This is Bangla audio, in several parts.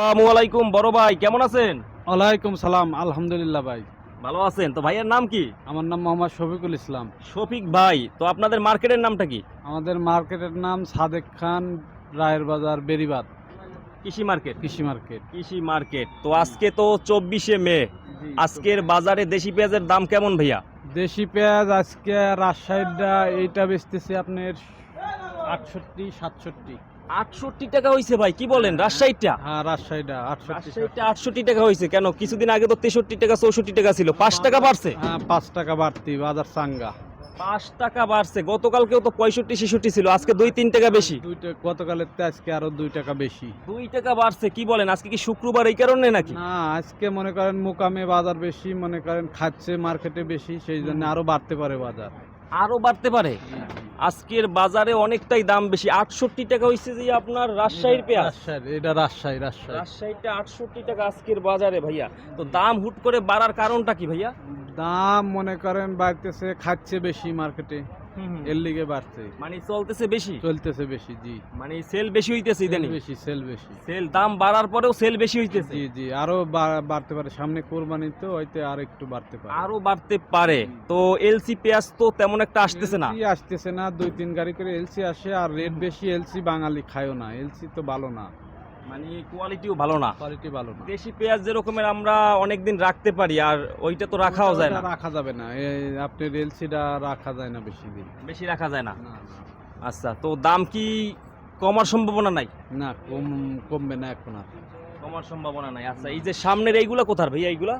আসসালামু আলাইকুম বড় ভাই কেমন আছেন? ওয়ালাইকুম সালাম আলহামদুলিল্লাহ ভাই। ভালো আছেন? তো ভাইয়ের নাম কি? আমার নাম মোহাম্মদ শফিকুল ইসলাম। শফিক ভাই তো আপনাদের মার্কেটের নামটা কি? আমাদের মার্কেটের নাম সাদেক খান রায়ের বাজার বেরিবাদ। কৃষি মার্কেট? কৃষি মার্কেট। কৃষি মার্কেট। তো আজকে তো চব্বিশে মে। আজকের বাজারে দেশি পেঁয়াজের দাম কেমন ভাইয়া? দেশি পেঁয়াজ আজকে রাজশাহীটা এইটা বেচতেছে আপনার আটষট্টি সাতষট্টি। আটষট্টি টাকা হয়েছে ভাই কি বলেন রাজশাহীটা? হ্যাঁ রাজশাহীটা আটষট্টি রাজশাহীটা আটষট্টি টাকা হয়েছে কেন? কিছুদিন আগে তো তেষট্টি টাকা চৌষট্টি টাকা ছিল। পাঁচ টাকা বাড়ছে? হ্যাঁ পাঁচ টাকা বাড়তি বাজার চাঙ্গা। পাঁচ টাকা বাড়ছে। গতকালকেও তো পঁয়ষট্টি ছেষট্টি ছিল আজকে দুই তিন টাকা বেশি। গতকালের থেকে আজকে আরও দুই টাকা বেশি। দুই টাকা বাড়ছে কি বলেন আজকে কি শুক্রবার এই কারণে নাকি? না আজকে মনে করেন মুকামে বাজার বেশি মনে করেন খাচ্ছে মার্কেটে বেশি সেই জন্য আরও বাড়তে পারে বাজার। আরও বাড়তে পারে। আজকের বাজারে অনেকটাই দাম বেশি। আটষট্টি টাকা হয়েছে যে আপনার রাজশাহীর পেঁয়াজ। এটা রাজশাহী রাজশাহী। রাজশাহীটা আটষট্টি টাকা আজকের বাজারে ভাইয়া। তো দাম হুট করে বাড়ার কারণটা কি ভাইয়া? দাম মনে করেন বাড়তেছে খাচ্ছে বেশি মার্কেটে এর লিগে বাড়ছে। মানে চলতেছে বেশি? চলতেছে বেশি জি। মানে সেল বেশি হইতেছে ইদানিং? বেশি সেল বেশি। সেল দাম বাড়ার পরেও সেল বেশি হইতেছে? জি জি আরও বাড়তে পারে। সামনে কোরবানি তো হয়তো আর একটু বাড়তে পারে। আরও বাড়তে পারে। তো এলসি পেঁয়াজ তো তেমন একটা আসতেছে না। আসতেছে না দুই তিন গাড়ি করে এলসি আসে। আর রেট বেশি এলসি বাঙালি খায়ও না। এলসি তো ভালো না। মানে কোয়ালিটিও ভালো না। কোয়ালিটি ভালো না। দেশি পেঁয়াজ যেরকমের আমরা অনেকদিন রাখতে পারি আর ওইটা তো রাখাও যায় না। রাখা যাবে না। এই রেলসিটা রাখা যায় না বেশি দিন। বেশি রাখা যায় না। আচ্ছা তো দাম কি কমার সম্ভাবনা নাই? না কম কমবে না এখন আর। কমার সম্ভাবনা নাই। আচ্ছা এই যে সামনের এইগুলা কোথার ভাইয়া এইগুলা?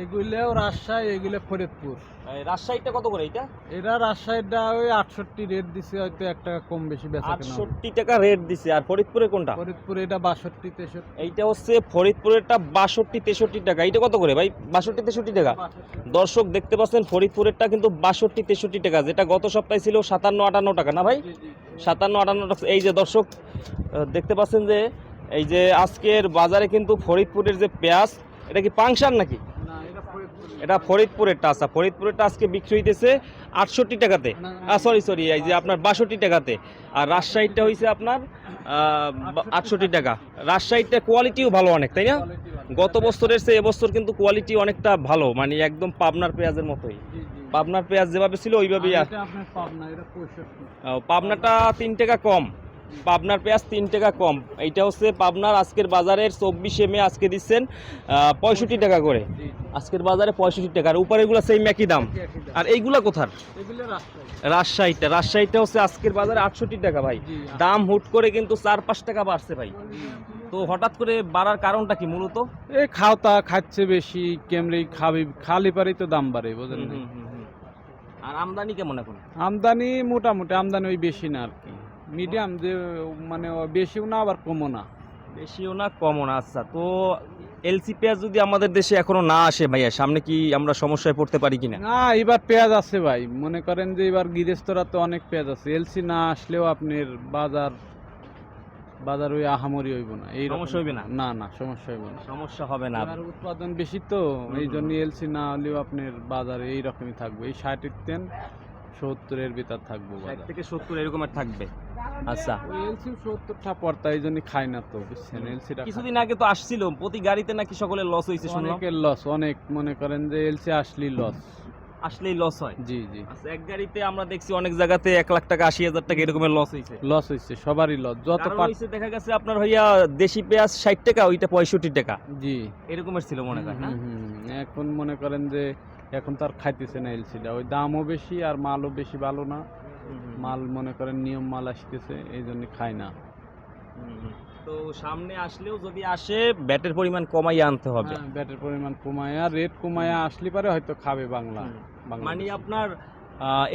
এইগুলোও রাজশাহী এগুলো ফরিদপুর। এই রাজশাহীটা কত করে এইটা? এটা রাজশাহীটা ওই আটষট্টি রেট দিছে হয়তো এক টাকা কম বেশি বেচা আটষট্টি টাকা রেট দিছে আর ফরিদপুরে কোনটা? ফরিদপুর এটা বাষট্টি তেষট্টি। এইটা হচ্ছে ফরিদপুরেরটা বাষট্টি তেষট্টি টাকা। এইটা কত করে ভাই? বাষট্টি তেষট্টি টাকা? দর্শক দেখতে পাচ্ছেন ফরিদপুরেরটা কিন্তু বাষট্টি তেষট্টি টাকা যেটা গত সপ্তাহে ছিল সাতান্ন আটান্ন টাকা না ভাই? সাতান্ন আটান্ন টাকা। এই যে দর্শক দেখতে পাচ্ছেন যে এই যে আজকের বাজারে কিন্তু ফরিদপুরের যে পেঁয়াজ এটা কি পাংশান নাকি? এটা এটা ফরিদপুরেরটা আচ্ছা ফরিদপুরেরটা আজকে বিক্রি হইতেছে আটষট্টি টাকাতে। সরি সরি এই যে আপনার বাষট্টি টাকাতে। আর রাজশাহীটা হয়েছে আপনার আটষট্টি টাকা। রাজশাহীটা কোয়ালিটিও ভালো অনেক তাই না? গত বছরের চেয়ে এবছর কিন্তু কোয়ালিটি অনেকটা ভালো মানে একদম পাবনার পেঁয়াজের মতোই। পাবনার পেঁয়াজ যেভাবে ছিল ওইভাবেই পাবনাটা তিন টাকা কম। পাবনার পেঁয়াজ তিন টাকা কম। এইটা হচ্ছে পাবনার আজকের বাজারের চব্বিশে মে আজকে দিচ্ছেন পঁয়ষট্টি টাকা করে। আজকের বাজারে পঁয়ষট্টি টাকা। আর উপরেগুলো সেই একই দাম। আর এইগুলা কোথার? রাজশাহীটা রাজশাহীটা হচ্ছে আজকের বাজারে আটষট্টি টাকা ভাই। দাম হুট করে কিন্তু চার পাঁচ টাকা বাড়ছে ভাই। তো হঠাৎ করে বাড়ার কারণটা কি মূলত? এই খাওতা খাচ্ছে বেশি কেমরি খাবি খালি পারি তো দাম বাড়ে বুঝলেন না? হুম, হুম, হুম। আর আমদানি কেমন এখন? আমদানি মোটামুটি আমদানি ওই বেশি না আর কি। মিডিয়াম যে মানে বেশিও না আবার কমও না। বেশিও না কমও না। আচ্ছা তো এলসি পেঁয়াজ যদি আমাদের দেশে এখনও না আসে ভাইয়া সামনে কি আমরা সমস্যায় পড়তে পারি কিনা? না এবার পেঁয়াজ আছে ভাই। মনে করেন যে এবার গৃহস্থরা তো অনেক পেঁয়াজ আছে। এলসি না আসলেও আপনার বাজার বাজার ওই আহামরি হইব না। এই সমস্যা হইবে না? না না সমস্যা হইব না। সমস্যা হবে না। এবার উৎপাদন বেশি তো এই জন্য এলসি না হলেও আপনার বাজারে এই রকমই থাকবে। এই ষাটের তেন সত্তরের ভিতর থাকব ষাট থেকে সত্তর এরকমের থাকবে। আচ্ছা। এলসি সত্তরটা পড়তা এই জন্য খাই না তো বুঝছেন? এলসিটা কিছুদিন আগে তো আসছিল প্রতি গাড়িতে নাকি সকলের লস হয়েছে শুনলাম। অনেকের লস অনেক মনে করেন যে এলসি লস আসলেই লস হয়। জি জি। আচ্ছা এক গাড়িতে আমরা দেখছি অনেক জায়গাতে এক লাখ টাকা আশি হাজার টাকা এরকমের লস হয়েছে লস হচ্ছে সবারই লস যত দেখা গেছে আপনার হইয়া দেশি পেঁয়াজ ষাট টাকা ওইটা পঁয়ষট্টি টাকা। জি। এরকমের ছিল মনে না? হুম, হুম, হুম। এখন মনে করেন যে এখন তো আর খাইতেছে না এলসিটা। ওই দামও বেশি আর মালও বেশি ভালো না। মাল মনে করেন নিয়ম মাল আসতেছে এই জন্য খায় না। তো সামনে আসলেও যদি আসে ব্যাটের পরিমাণ কমাইয়া আনতে হবে। হ্যাঁ, ব্যাটের পরিমাণ কমায়া রেট কমায়া আসলে পারে হয়তো খাবে। বাংলা মানে আপনার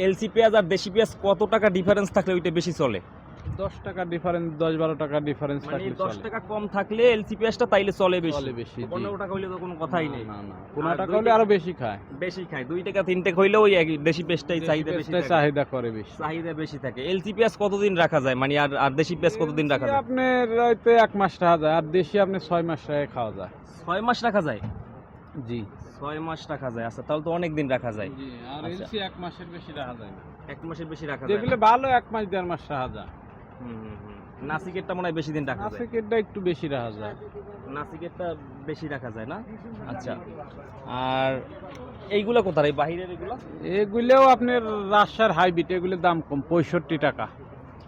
এলসি পেঁয়াজ আর দেশি পেঁয়াজ কত টাকা ডিফারেন্স থাকলে ওইটা বেশি চলে? দশ টাকা ডিফারেন্স দশ বারো টাকা ডিফারেন্স মানে দশ টাকা কম থাকলে এলসি পেঁয়াজটা তাইলে চলে বেশি। চলে বেশি। পনেরো টাকা হইলে তো কোনো কথাই নেই। না না। পনেরো আর টাকা হলে আরও বেশি খায়। বেশি খায়। দুই টাকা তিন টাকা হইলে ওই দেশি পেঁয়াজটাই চাহিদা বেশি। চাহিদা করে বেশি। চাহিদা বেশি থাকে। এলসি পেঁয়াজ কতদিন রাখা যায়? মানে আর আর দেশি পেঁয়াজ কতদিন রাখা যায়? আপনার হয়তো এক মাস রাখা যায়। আর দেশি আপনি ছয় মাস রেখে খাওয়া যায়। ছয় মাস রাখা যায়? জি। ছয় মাস রাখা যায়। আচ্ছা তাহলে তো অনেক দিন রাখা যায়। জি আর আচ্ছা। এলসি এক মাসের বেশি রাখা যায় না। এক মাসের বেশি রাখা যায় যেগুলো ভালো এক মাস দেড় মাস রাখা যায়। নাসিকেরটা মনে হয় বেশি দিন রাখা যায়। নাসিকেরটা একটু বেশি রাখা যায়। নাসিকেরটা বেশি রাখা যায় না? আচ্ছা। আর এইগুলো কোথায় এই বাহিরের এগুলো? এগুলোও আপনার রাজশাহীর হাইব্রিড এগুলোর দাম কম পঁয়ষট্টি টাকা।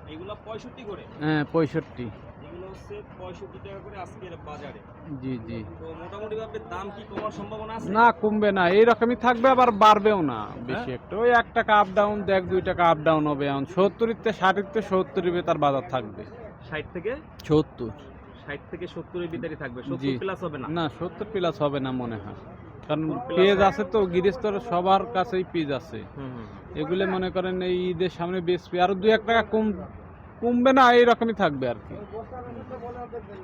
এগুলো পঁয়ষট্টি করে? হ্যাঁ পঁয়ষট্টি। হচ্ছে পঁয়ষট্টি টাকা করে আজকের বাজারে। জি জি। তো মোটামুটি ভাবে দাম কি কমার সম্ভাবনা আছে? না কমবে না। এইরকমই থাকবে আবার বাড়বেও না বেশি হ্যাঁ? একটু। ওই এক টাকা আপ ডাউন এক দুই টাকা আপ ডাউন হবে এখন। সত্তরিতে ষাটিতে সত্তরিতে তার বাজার থাকবে। ষাট থেকে? সত্তর। ষাট থেকে সত্তরের ভিতরে থাকবে। সত্তর প্লাস হবে না? না সত্তর প্লাস হবে না মনে হয়। কারণ 70 পেজ আছে তো গৃহস্থর সবার কাছেই পেজ আছে। এগুলো মনে করেন এই ঈদের সামনে বেচবে। আরও দু এক টাকা কম কমবে না এইরকমই থাকবে আর কি।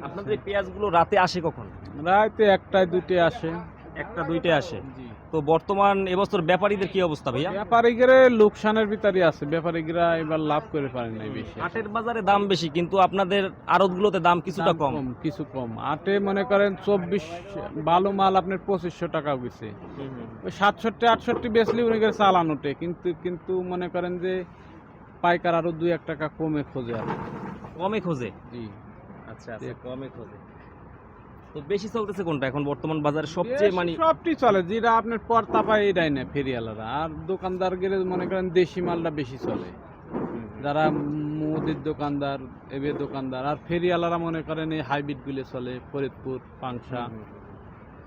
আপনাদের এই পেঁয়াজগুলো রাতে আসে কখন? রাতে একটায় দুইটে আসে। একটা দুইটে আসে? তো বর্তমান এবছর ব্যাপারীদের কি অবস্থা ভাইয়া? ব্যাপারীগরে লোকসানের ভিতরে আছে। ব্যাপারীগরা এবার লাভ করে পারে নাই বেশি। আটের বাজারে দাম বেশি কিন্তু আপনাদের আড়তগুলোতে দাম কিছুটা কম। কিছু কম। আটে মনে করেন চব্বিশ ভালো মাল আপনার পঁচিশশো টাকা গেছে সাতষট্টি আটষট্টি বেচলে উনি চালান ওঠে কিন্তু কিন্তু মনে করেন যে পাইকার আরও দুই এক টাকা কমে খোঁজে আর কমে খোঁজে? জি। আচ্ছা আচ্ছা কমে খোঁজে। তো বেশি চলতেছে কোনটা? এখন বর্তমান বাজারে সবচেয়ে মানে সবটি চলে যেটা আপনার পর্তা পায় এটাই নেয় ফেরিয়ালারা আর দোকানদার গেলে মনে করেন দেশি মালটা বেশি চলে। যারা মুদির দোকানদার এবে দোকানদার আর ফেরিয়ালারা মনে করেন এই হাইব্রিডগুলো চলে ফরিদপুর পাংশা।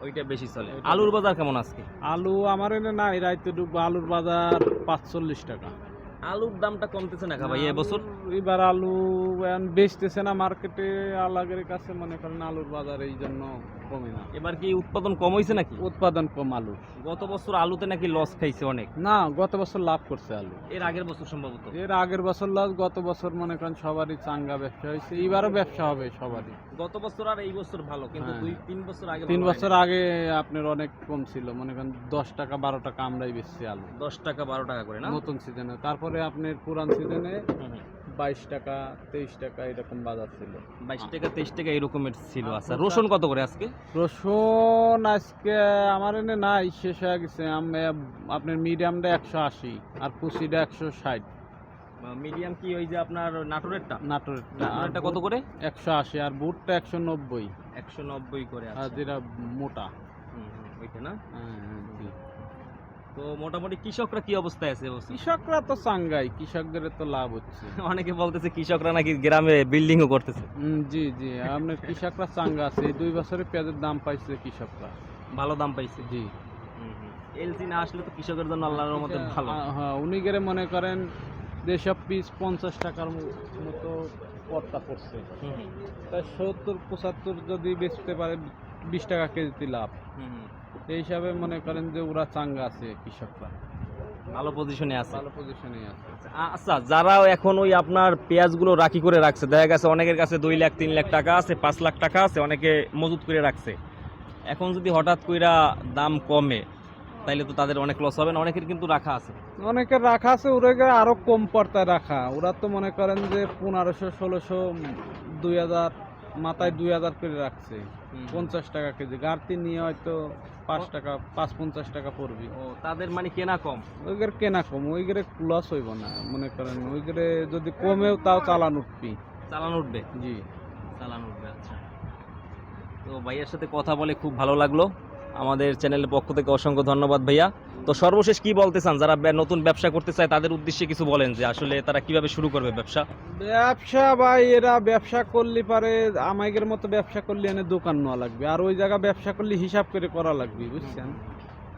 ওইটা বেশি চলে। আলুর বাজার কেমন আজকে? আলু আমার এনে নাই রাইতে ডুববো। আলুর বাজার পাঁচচল্লিশ টাকা। আলুর দামটা কমতেছে না ভাই এবছর এবার আলু বেচতেছে না মার্কেটে আলাগের কাছে মনে করেন আলুর বাজার এই জন্য কমে না। এবার কি উৎপাদন কম হয়েছে নাকি? উৎপাদন কম আলু। গত বছর আলুতে নাকি লস খাইছে অনেক। না গত বছর লাভ করছে আলু। এর আগের বছর সম্ভবত। এর আগের বছর লস গত বছর মনে করেন সবারই চাঙ্গা ব্যবসা হয়েছে। এবারও ব্যবসা হবে সবারই। গত বছর আর এই বছর ভালো কিন্তু হ্যাঁ। দুই তিন বছর আগে তিন বছর আগে আপনার অনেক কম ছিল। মনে করেন দশ টাকা বারো টাকা আমরাই বেচছি আলু। দশ টাকা বারো টাকা করে না? নতুন সিজনে তারপরে আপনার পুরান সিজনে। বাইশ টাকা তেইশ টাকা এরকম বাজার ছিল। বাইশ টাকা তেইশ টাকা এরকমের ছিল আচ্ছা রসুন কত করে আজকে? রসুন আজকে আমার এনে নাই শেষ হয়ে গেছে। আপনার মিডিয়ামটা একশো আশি আর কুচিটা একশো ষাট। মিডিয়াম কি ওই যে আপনার নাটোরেরটা? নাটোরেরটা। নাটোরেরটা কত করে? একশো আশি আর বুটটা একশো নব্বই। একশো নব্বই করে আর যেটা মোটা। ওইটা না? হ্যাঁ, হ্যাঁ। তো মোটামুটি কৃষকরা কি অবস্থায় আছে? কৃষকরা তো চাঙ্গাই কৃষকদের তো লাভ হচ্ছে। অনেকে বলতেছে কৃষকরা নাকি গ্রামে বিল্ডিংও করতেছে। জি জি আপনার কৃষকরা চাঙ্গা আছে। দুই বছরে পেঁয়াজের দাম পাইছে কৃষকরা। ভালো দাম পাইছে? জি। এলসি না আসলে তো কৃষকের জন্য আল্লাহর মধ্যে ভালো। হ্যাঁ, উনি গেলে মনে করেন যেসব পিস পঞ্চাশ টাকার মতো পত্তা পড়ছে। তাই সত্তর পঁচাত্তর যদি বেচতে পারে বিশ টাকা কেজিতে লাভ। হুম। হিসাবে মনে করেন যে ওরা চাঙ্গা আছে কৃষকরা। ভালো পজিশনে আছে। ভালো পজিশনে আছে। আচ্ছা যারা এখন ওই আপনার পেঁয়াজগুলো রাখি করে রাখছে দেখা গেছে অনেকের কাছে দুই লাখ তিন লাখ টাকা আছে পাঁচ লাখ টাকা আছে অনেকে মজুত করে রাখছে। এখন যদি হঠাৎ কইরা দাম কমে তাইলে তো তাদের অনেক লস হবে না অনেকের কিন্তু রাখা আছে। অনেকের রাখা আছে ওরা আরও কম পর্তায় রাখা। ওরা তো মনে করেন যে পনেরোশো ষোলোশো দুই হাজার মাথায় দুই হাজার করে রাখছে। পঞ্চাশ টাকা কেজি। গাড়তি নিয়ে হয়তো পাঁচ টাকা পাঁচ পঞ্চাশ টাকা পড়বে। ও তাদের মানে কেনা কম? ওইগুলো কেনা কম ওই ওইগুলো লস হইব না মনে করেন। ওই ওইগুলো যদি কমেও তাও চালান উঠবি। চালান উঠবে? জি। চালান উঠবে আচ্ছা। তো ভাইয়ের সাথে কথা বলে খুব ভালো লাগল। আমাদের চ্যানেলের পক্ষ থেকে অসংখ্য ধন্যবাদ ভাইয়া। তো সর্বশেষ কি বলতে চান? যারা নতুন ব্যবসা করতে চায়, তাদের উদ্দেশ্যে কিছু বলেন যে, আসলে তারা কীভাবে শুরু করবে ব্যবসা? ব্যবসা ভাই, এরা ব্যবসা করলে পারে আমাইগের মতো ব্যবসা করলে এনে দোকান নেওয়া লাগবে। আর ওই জায়গা ব্যবসা করলে হিসাব করে করা লাগবে, বুঝছেন?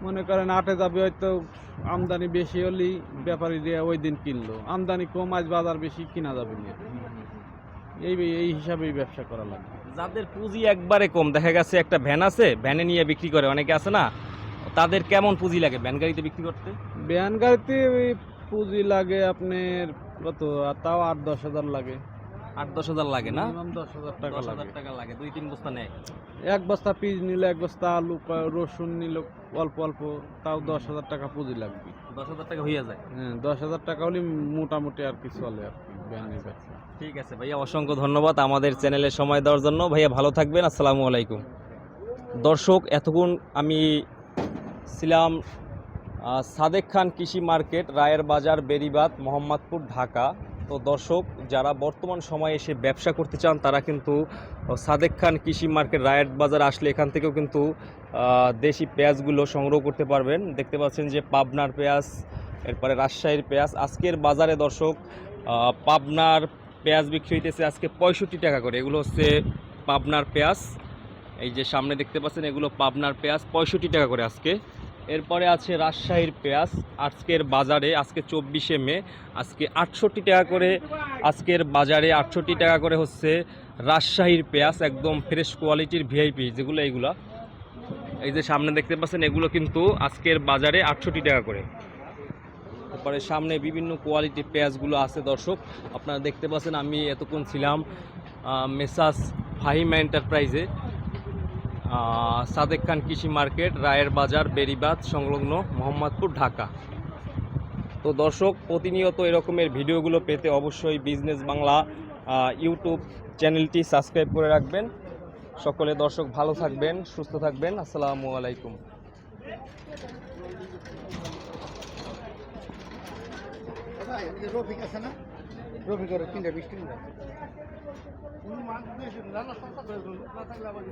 মনে করেন আটে যাবে হয়তো আমদানি বেশি হলেই ব্যাপারী ওই দিন কিনলো। আমদানি কম, আজ বাজার বেশি, কিনা যাবে এই এই হিসাবেই ব্যবসা করা লাগবে। যাদের পুঁজি একবারে কম দেখা গেছে একটা ভ্যান আছে ভ্যানে নিয়ে বিক্রি করে অনেকে আছে না তাদের কেমন পুঁজি লাগে ভ্যান গাড়িতে বিক্রি করতে? ভ্যান গাড়িতে পুঁজি লাগে আপনার কত তাও আট দশ হাজার লাগে। আট দশ হাজার লাগে না? দশ হাজার টাকা দশ হাজার টাকা লাগে দুই তিন বস্তা নেয়। এক বস্তা পিস নিলে এক বস্তা আলু রসুন নিল অল্প অল্প তাও দশ হাজার টাকা পুঁজি লাগবে। দশ হাজার টাকা হয়ে যায়। হ্যাঁ দশ হাজার টাকা হলে মোটামুটি আর কি চলে আর কি। ব্যানের ব্যবসা ঠিক আছে। ভাইয়া অসংখ্য ধন্যবাদ আমাদের চ্যানেলে সময় দেওয়ার জন্য। ভাইয়া ভালো থাকবেন আসসালামু আলাইকুম। দর্শক এতক্ষণ আমি ছিলাম সাদেক খান কৃষি মার্কেট রায়ের বাজার বেরিবাদ মোহাম্মদপুর ঢাকা। তো দর্শক যারা বর্তমান সময়ে এসে ব্যবসা করতে চান তারা কিন্তু সাদেক খান কৃষি মার্কেট রায়ের বাজার আসলে এখান থেকেও কিন্তু দেশি পেঁয়াজগুলো সংগ্রহ করতে পারবেন। দেখতে পাচ্ছেন যে পাবনার পেঁয়াজ এরপরে রাজশাহীর পেঁয়াজ। আজকের বাজারে দর্শক পাবনার পেঁয়াজ বিক্রি হইতেছে আজকে পঁয়ষট্টি টাকা করে। এগুলো হচ্ছে পাবনার পেঁয়াজ। এই যে সামনে দেখতে পাচ্ছেন, এগুলো পাবনার পেঁয়াজ, পঁয়ষট্টি টাকা করে আজকে। এরপরে আছে রাজশাহীর পেঁয়াজ, আজকের বাজারে, আজকে চব্বিশে মে, আজকে আটষট্টি টাকা করে, আজকের বাজারে আটষট্টি টাকা করে হচ্ছে রাজশাহীর পেঁয়াজ, একদম ফ্রেশ কোয়ালিটির ভিআইপি যেগুলো এইগুলা। এই যে সামনে দেখতে পাচ্ছেন, এগুলো কিন্তু আজকের বাজারে আটষট্টি টাকা করে। তারপরে সামনে বিভিন্ন কোয়ালিটির পেঁয়াজগুলো আছে দর্শক। আপনারা দেখতে পাচ্ছেন আমি এতক্ষণ ছিলাম মেসাস ফাহিমা এন্টারপ্রাইজে সাদেক খান কৃষি মার্কেট, রায়ের বাজার বেরিবাদ সংলগ্ন মোহাম্মদপুর, ঢাকা। তো দর্শক, প্রতিনিয়ত এরকমের ভিডিওগুলো পেতে অবশ্যই বিজনেস বাংলা ইউটিউব চ্যানেলটি সাবস্ক্রাইব করে রাখবেন। সকলে দর্শক ভালো থাকবেন, সুস্থ থাকবেন। আসসালামু আলাইকুম কোথায়? এই যে রফিক আছে না? রফিকের তিনটা বিশ টাকা মাংস দিয়েছেন রান্না সস্তা করে। না থাকলে আবার